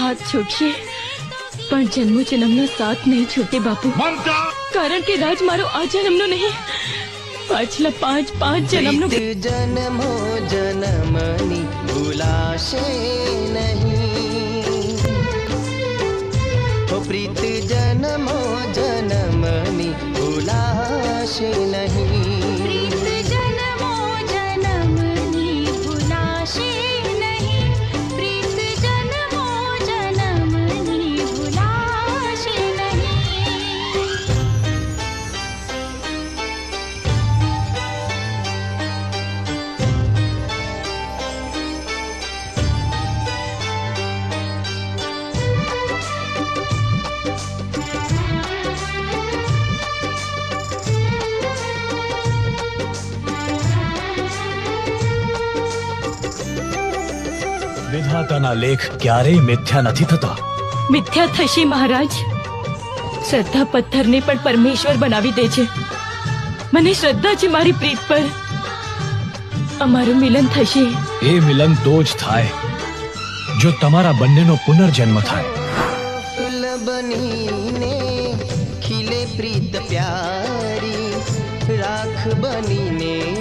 હાથ છૂટશે. પણ જન્મો જન્મનો સાથ નહીં છૂટે બાપુ. કારણ કે રાજ મારો આ જન્મનો નહીં. પાછલા પાંચ પાંચ જન્મનો જન્મો જન્મની ભૂલાશે નહીં. ઓ પ્રીત જન્મો જન્મની ભૂલાશે નહીં. વિધાતાના લેખ ક્યારેય મિથ્યા નથી થતા. મિથ્યા થશે મહારાજ. શ્રદ્ધા પથ્થરને પણ પરમેશ્વર બનાવી દે છે. મને શ્રદ્ધા છે મારી પ્રીત પર. અમારું મિલન થશે. એ મિલન તો જ થાય. જો તમારા બંનેનો પુનર્જન્મ થાય. બનીને ખીલે પ્રીત પ્યારી. રાખ બનીને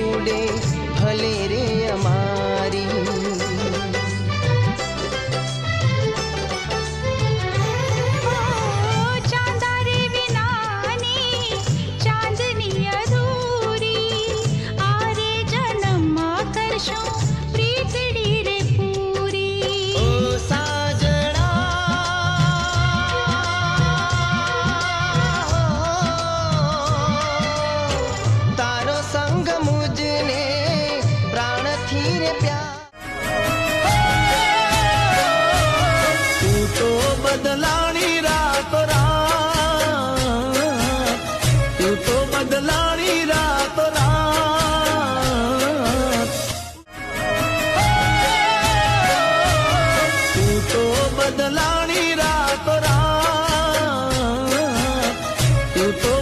બદલાણી રાતો રાત. તું તો બદલાણી રાતો રાત. તું તો બદલાણી રાતો રાત. તું તો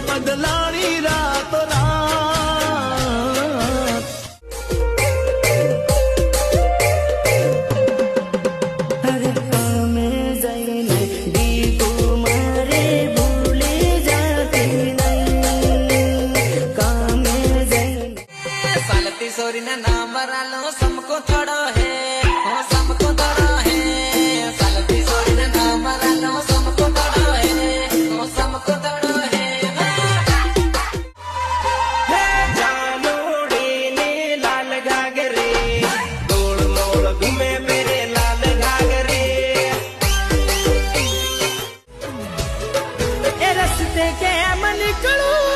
સોરી ના નામ રાલો સમકો થોડો હે. હો સમકો થોડો હે. સાલતી સોરી ના નામ રાલો સમકો થોડો હે. હો સમકો થોડો હે. હે જાનોડી ને લાલ ગાગરે દોડ મોળ ઘૂમે મેરે લાલ ગાગરે એ રસ્તે કેમ નીકળું?